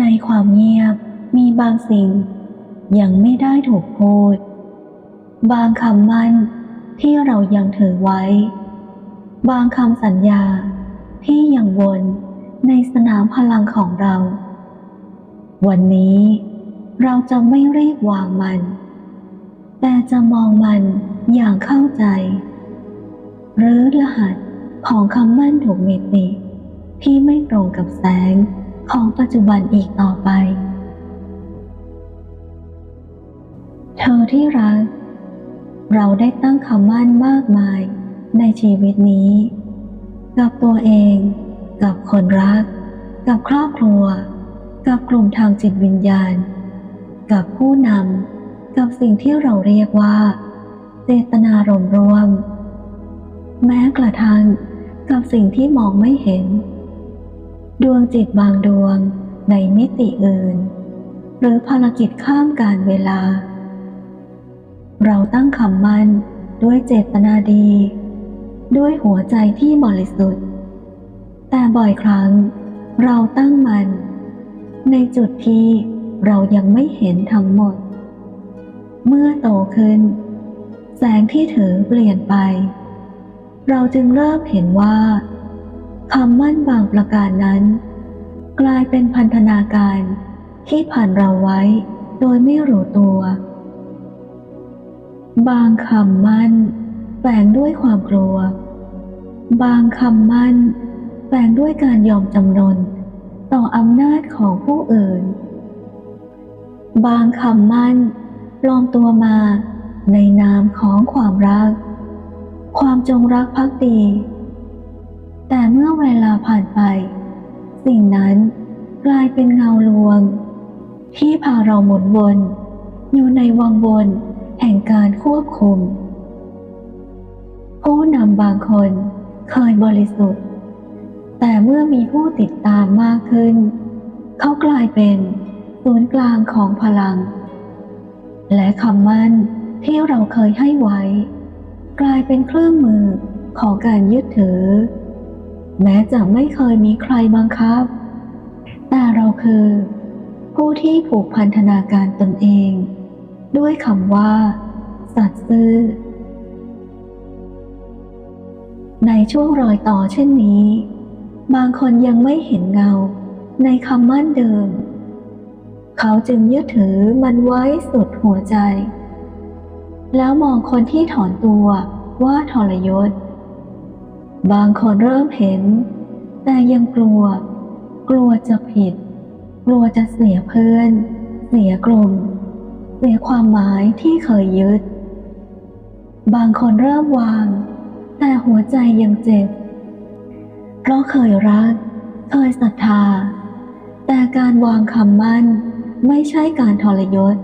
ในความเงียบมีบางสิ่ง ยังไม่ได้ถูกพูด บางคำมั่นที่เรายังถือไว้ บางคำสัญญาที่ยังวนในสนามพลังของเรา วันนี้เราจะไม่รีบวางมัน แต่จะมองมันอย่างเข้าใจ หรือรหัสของคำมั่นถูกเมติที่ไม่ตรงกับแสง ของปัจจุบันอีกต่อไป เธอที่รัก เราได้ตั้งคำมั่นมากมายในชีวิตนี้ กับตัวเอง กับคนรัก กับครอบครัว กับกลุ่มทางจิตวิญญาณ กับผู้นำ กับสิ่งที่เราเรียกว่า เจตนารมณ์รวม แม้กระทั่งกับสิ่งที่มองไม่เห็น ดวงจิตบางดวงในมิติอื่น หรือภารกิจข้ามการเวลา เราตั้งคำมั่นด้วยเจตนาดี ด้วยหัวใจที่บริสุทธิ์ แต่บ่อยครั้งเราตั้งมัน ในจุดที่เรายังไม่เห็นทั้งหมด เมื่อโตขึ้น แสงที่ถือเปลี่ยนไป เราจึงเริ่มเห็นว่า คำมั่นบางประการนั้น กลายเป็นพันธนาการที่ผ่านเราไว้โดยไม่รู้ตัว บางคำมั่นแฝงด้วยความกลัว บางคำมั่นแฝงด้วยการยอมจำนนต่ออำนาจของผู้อื่น บางคำมั่นปลอมตัวมาในนามของความรัก ความจงรักภักดี แต่เมื่อเวลาผ่านไป สิ่งนั้นกลายเป็นเงาลวง ที่พาเราหมุนวน อยู่ในวังวนแห่งการควบคุม ผู้นำบางคนเคยบริสุทธิ์ แต่เมื่อมีผู้ติดตามมากขึ้น เขากลายเป็นศูนย์กลางของพลัง และคำมั่นที่เราเคยให้ไว้ กลายเป็นเครื่องมือของการยึดถือ แม้จะไม่เคยมีใครบังคับ แต่เราคือ ผู้ที่ผูกพันธนาการตนเอง ด้วยคำว่า สัตย์ซื่อ ในช่วงรอยต่อเช่นนี้ บางคนยังไม่เห็นเงาในคำมั่นเดิม เขาจึงยึดถือมันไว้สุดหัวใจ แล้วมองคนที่ถอนตัวว่าทรยศ บางคนเริ่มเห็น แต่ยังกลัว กลัวจะผิด กลัวจะเสียเพื่อน เสียกลุ่ม เสียความหมายที่เคยยึด บางคนเริ่มวาง แต่หัวใจยังเจ็บ เพราะเคยรัก เคยศรัทธา แต่การวางคำมั่นไม่ใช่การทรยศ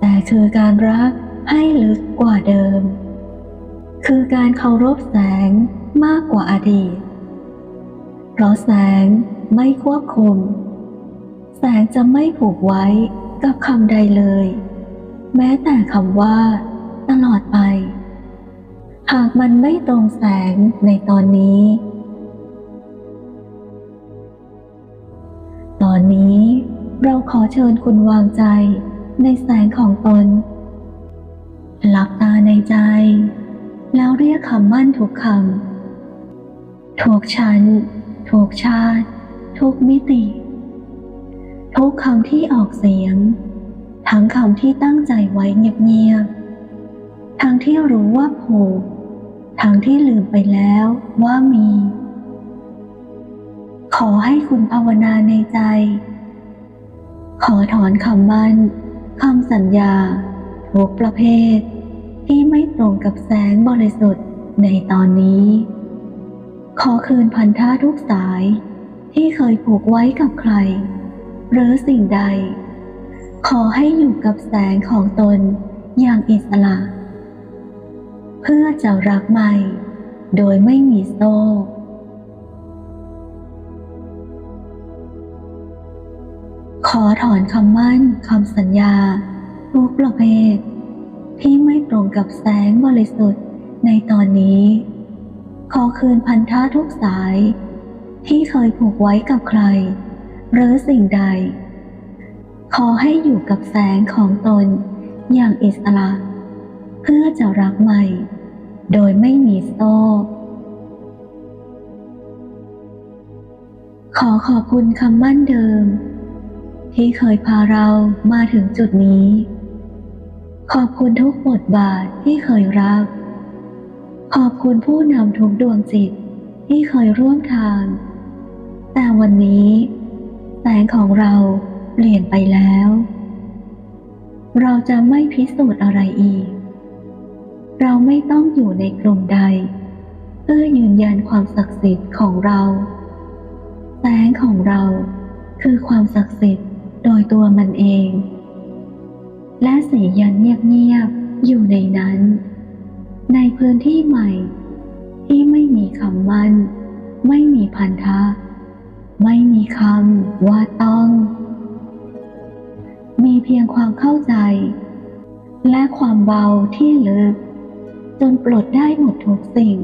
แต่คือการรักให้ลึกกว่าเดิม คือการเคารพแสงมากกว่าอดีต เพราะแสงไม่ควบคุม แสงจะไม่ผูกไว้กับคำใดเลย แม้แต่คำว่า ตลอดไป หากมันไม่ตรงแสงในตอนนี้ ตอนนี้เราขอเชิญคุณวางใจในแสงของตน หลับตาในใจ แล้วเรียกคำมั่นทุกคำทุกชั้นทุกชาติ ทุกมิติ ทุกคำที่ออกเสียง ทั้งคำที่ตั้งใจไว้เงียบๆทั้งที่รู้ว่าผูกทั้งที่ลืมไปแล้วว่ามี ขอให้คุณภาวนาในใจ ขอถอนคำมั่นคำสัญญาทุกประเภท ที่ไม่ตรงกับแสงบริสุทธิ์ในตอนนี้ ขอคืนพันธะทุกสายที่เคยผูกไว้กับใคร หรือสิ่งใด ขอให้อยู่กับแสงของตนอย่างอิสระ เพื่อจะรักใหม่ โดยไม่มีโซ่ขอถอนคำมั่นคำสัญญา ทุกประเภท ตรงกับแสงบริสุทธิ์ ในตอนนี้ ขอคืนพันธะทุกสาย ที่เคยผูกไว้กับใคร หรือสิ่งใด ขอให้อยู่กับแสงของตนอย่างอิสระ เพื่อจะรักใหม่ โดยไม่มีโซ่ขอขอบคุณคำมั่นเดิม ที่เคยพาเรามาถึงจุดนี้ ขอบคุณทุกบทบาทที่เคยรับ ขอบคุณผู้นำทุกดวงจิตที่เคยร่วมทาง แต่วันนี้ แสงของเราเปลี่ยนไปแล้ว เราจะไม่พิสูจน์อะไรอีก เราไม่ต้องอยู่ในกลุ่มใด เพื่อยืนยันความศักดิ์สิทธิ์ของเรา แสงของเราคือความศักดิ์สิทธิ์โดยตัวมันเอง และสียันเงียบๆอยู่ในนั้น ในพื้นที่ใหม่ ที่ไม่มีคำมั่นไม่มีพันธะ ไม่มีคำว่าต้อง มีเพียงความเข้าใจ และความเบาที่ลึก จนปลดได้หมดทุกสิ่ง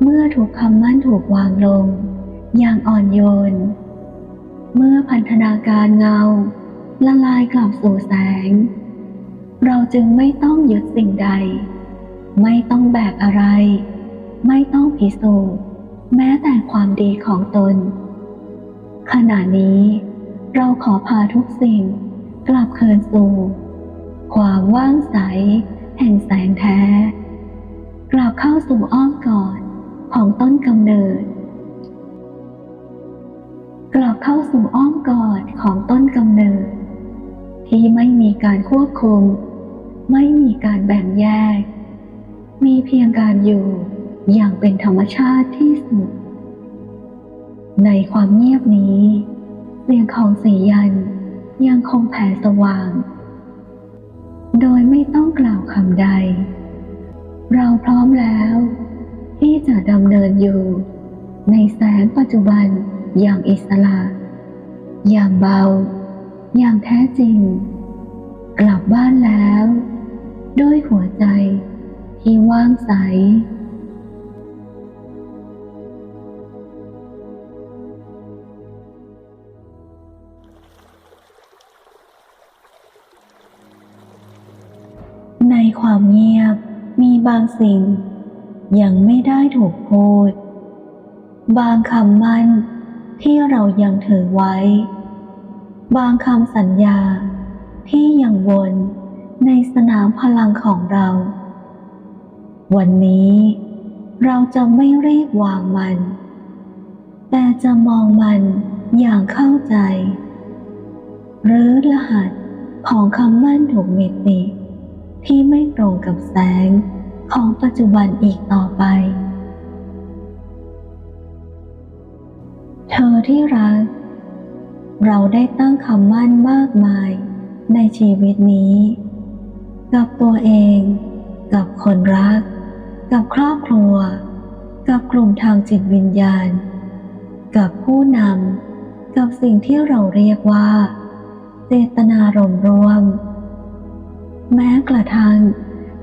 เมื่อถูกคำมั่นถูกวางลง อย่างอ่อนโยน เมื่อพันธนาการเงา ละลายกลับสู่แสง เราจึงไม่ต้องยึดสิ่งใด ไม่ต้องแบกอะไร ไม่ต้องพิสูจน์แม้แต่ความดีของตน ขณะนี้เราขอพาทุกสิ่งกลับคืนสู่ ความว่างใส แห่งแสงแท้ กลับเข้าสู่อ้อมกอดของต้นกำเนิด กลับเข้าสู่อ้อมกอดของต้นกำเนิด ที่ไม่มีการควบคุม ไม่มีการแบ่งแยก มีเพียงการอยู่อย่างเป็นธรรมชาติที่สุด ในความเงียบนี้เสียงของสียันยังคงแผ่สว่าง โดยไม่ต้องกล่าวคำใด เราพร้อมแล้ว ที่จะดำเนินอยู่ในแสงปัจจุบัน อย่างอิสระ อย่างเบา อย่างแท้จริง กลับบ้านแล้ว ด้วยหัวใจที่ว่างใส ในความเงียบมีบางสิ่ง ยังไม่ได้ถูกพูด บางคำมั่น ที่เรายังถือไว้ บางคำสัญญาที่ยังวนในสนามพลังของเรา วันนี้เราจะไม่รีบวางมัน แต่จะมองมันอย่างเข้าใจ หรือรหัสของคำมั่นถูกมิติที่ไม่ตรงกับแสงของปัจจุบันอีกต่อไป เธอที่รัก เราได้ตั้งคำมั่นมากมายในชีวิตนี้ กับตัวเอง กับคนรัก กับครอบครัว กับกลุ่มทางจิตวิญญาณ กับผู้นำกับสิ่งที่เราเรียกว่า เจตนารมณ์รวม แม้กระทั่ง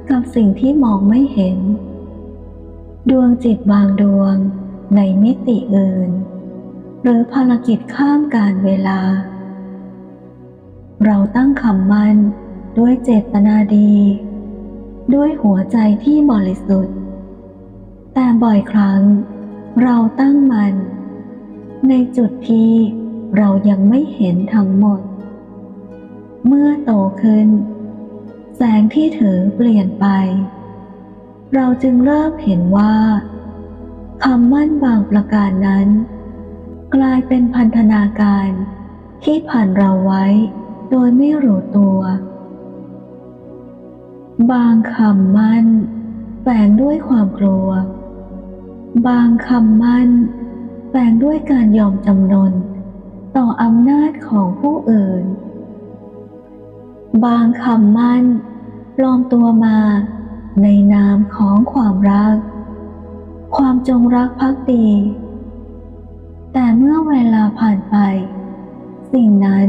กับสิ่งที่มองไม่เห็น ดวงจิตบางดวงในมิติอื่น หรือภารกิจข้ามการเวลา เราตั้งคำมั่นด้วยเจตนาดี ด้วยหัวใจที่บริสุทธิ์ แต่บ่อยครั้งเราตั้งมัน ในจุดที่เรายังไม่เห็นทั้งหมด เมื่อโตขึ้น แสงที่ถือเปลี่ยนไป เราจึงเริ่มเห็นว่าคำมั่นบางประการนั้น กลายเป็นพันธนาการที่ผ่านเราไว้ โดยไม่รู้ตัว บางคำมั่นแฝงด้วยความกลัว บางคำมั่นแฝงด้วยการยอมจำนนต่ออำนาจของผู้อื่น บางคำมั่นปลอมตัวมาในนามของความรัก ความจงรักภักดี แต่เมื่อเวลาผ่านไป สิ่งนั้น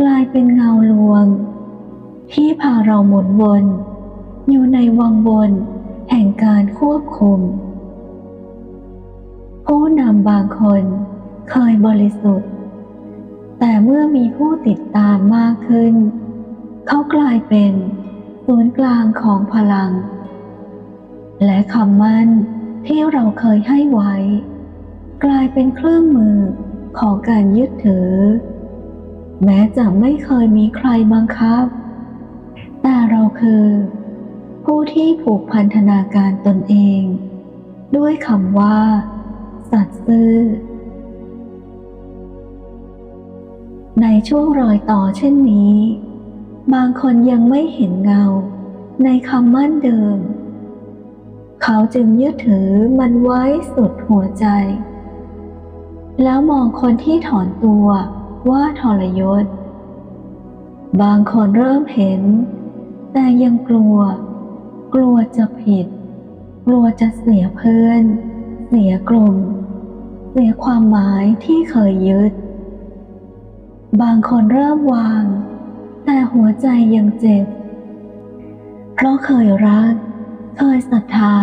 กลายเป็นเงาลวง ที่พาเราหมุนวน อยู่ในวังวนแห่งการควบคุม ผู้นำบางคนเคยบริสุทธิ์ แต่เมื่อมีผู้ติดตามมากขึ้น เขากลายเป็นศูนย์กลางของพลัง และคำมั่นที่เราเคยให้ไว้ กลายเป็นเครื่องมือของการยึดถือ แม้จะไม่เคยมีใครบังคับ แต่เราคือ ผู้ที่ผูกพันธนาการตนเอง ด้วยคำว่า สัตย์ซื่อ ในช่วงรอยต่อเช่นนี้ บางคนยังไม่เห็นเงาในคำมั่นเดิม เขาจึงยึดถือมันไว้สุดหัวใจ แล้วมองคนที่ถอนตัวว่าทรยศ บางคนเริ่มเห็น แต่ยังกลัว กลัวจะผิด กลัวจะเสียเพื่อน เสียกลุ่ม เสียความหมายที่เคยยึด บางคนเริ่มวาง แต่หัวใจยังเจ็บ เพราะเคยรัก เคยศรัทธา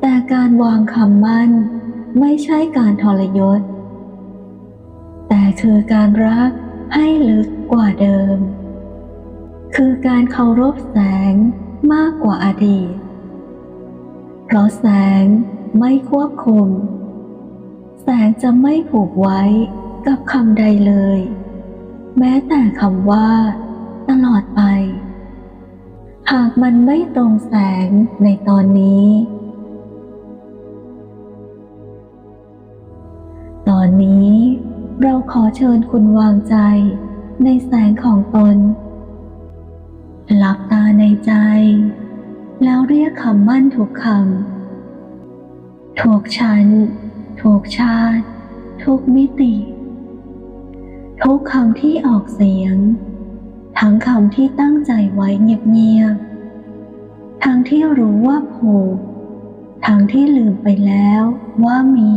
แต่การวางคำมั่น ไม่ใช่การทรยศ แต่คือการรักให้ลึกกว่าเดิม คือการเคารพแสงมากกว่าอดีต เพราะแสงไม่ควบคุม แสงจะไม่ผูกไว้กับคำใดเลย แม้แต่คำว่า ตลอดไป หากมันไม่ตรงแสงในตอนนี้ เราขอเชิญคุณวางใจในแสงของตน หลับตาในใจ แล้วเรียกคำมั่นทุกคำถูกชั้นถูกชาติ ทุกมิติ ทุกคำที่ออกเสียง ทั้งคำที่ตั้งใจไว้เงียบๆทั้งที่รู้ว่าผูกทั้งที่ลืมไปแล้วว่ามี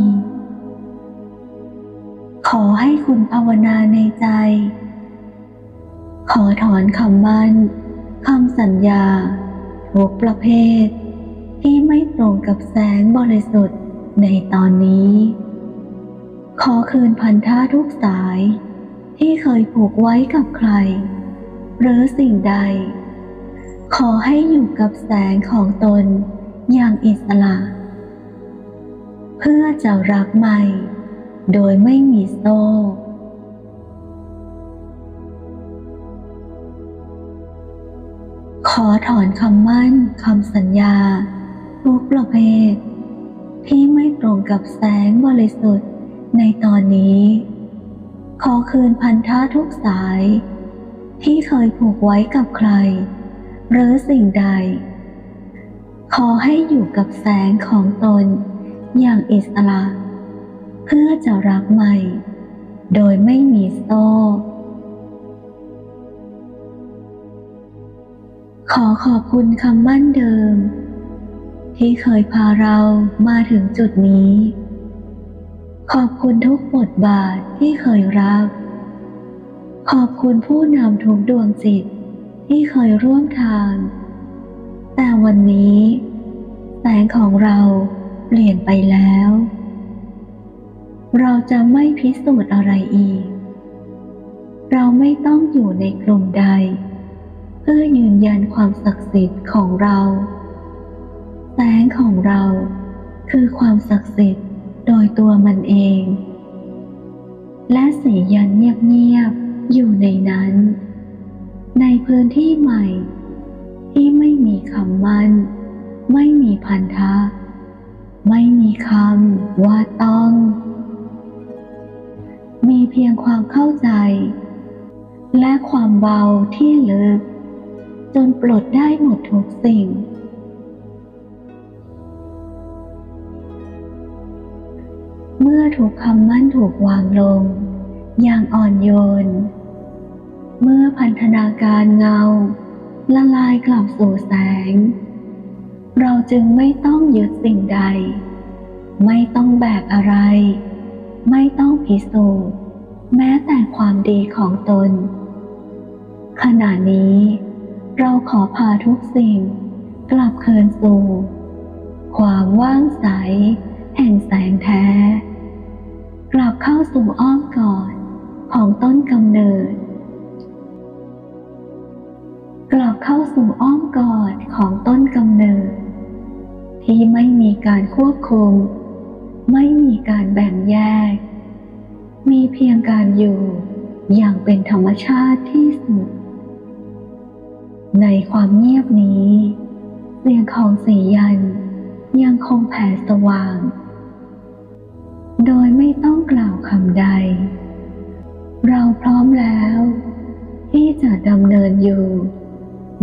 ขอให้คุณภาวนาในใจ ขอถอนคำมั่นคำสัญญาทุกประเภท ที่ไม่ตรงกับแสงบริสุทธิ์ในตอนนี้ ขอคืนพันธะทุกสาย ที่เคยผูกไว้กับใคร หรือสิ่งใด ขอให้อยู่กับแสงของตนอย่างอิสระ เพื่อจะรักใหม่ โดยไม่มีโซ่ ขอถอนคำมั่นคำสัญญา ทุกประเภท ที่ไม่ตรงกับแสงบริสุทธิ์ในตอนนี้ ขอคืนพันธะทุกสาย ที่เคยผูกไว้กับใคร หรือสิ่งใด ขอให้อยู่กับแสงของตนอย่างอิสระ เพื่อจะรักใหม่ โดยไม่มีโซ่ ขอขอบคุณคำมั่นเดิม ที่เคยพาเรามาถึงจุดนี้ ขอบคุณทุกบทบาทที่เคยรับ ขอบคุณผู้นำทุกดวงจิตที่เคยร่วมทาง แต่วันนี้ แสงของเราเปลี่ยนไปแล้ว เราจะไม่พิสูจน์อะไรอีก เราไม่ต้องอยู่ในกลุ่มใด เพื่อยืนยันความศักดิ์สิทธิ์ของเรา แสงของเราคือความศักดิ์สิทธิ์โดยตัวมันเอง และสียันเงียบๆอยู่ในนั้น ในพื้นที่ใหม่ ที่ไม่มีคำมั่น ไม่มีพันธะ ไม่มีคำว่าต้อง มีเพียงความเข้าใจ และความเบาที่ลึก จนปลดได้หมดทุกสิ่ง เมื่อถูกคำมั่นถูกวางลง อย่างอ่อนโยน เมื่อพันธนาการเงา ละลายกลับสู่แสง เราจึงไม่ต้องยึดสิ่งใด ไม่ต้องแบกอะไร ไม่ต้องพิสูจน์แม้แต่ความดีของตน ขณะนี้เราขอพาทุกสิ่งกลับคืนสู่ ความว่างใส แห่งแสงแท้ กลับเข้าสู่อ้อมกอดของต้นกำเนิด กลับเข้าสู่อ้อมกอดของต้นกำเนิด ที่ไม่มีการควบคุม ไม่มีการแบ่งแยก มีเพียงการอยู่อย่างเป็นธรรมชาติที่สุด ในความเงียบนี้ เสียงของสียันยังคงแผ่สว่าง โดยไม่ต้องกล่าวคำใด เราพร้อมแล้ว ที่จะดำเนินอยู่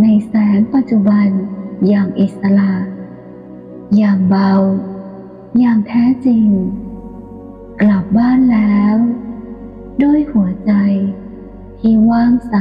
ในแสงปัจจุบันอย่างอิสระ อย่างเบา อย่างแท้จริง กลับบ้านแล้ว ด้วยหัวใจที่ว่างใส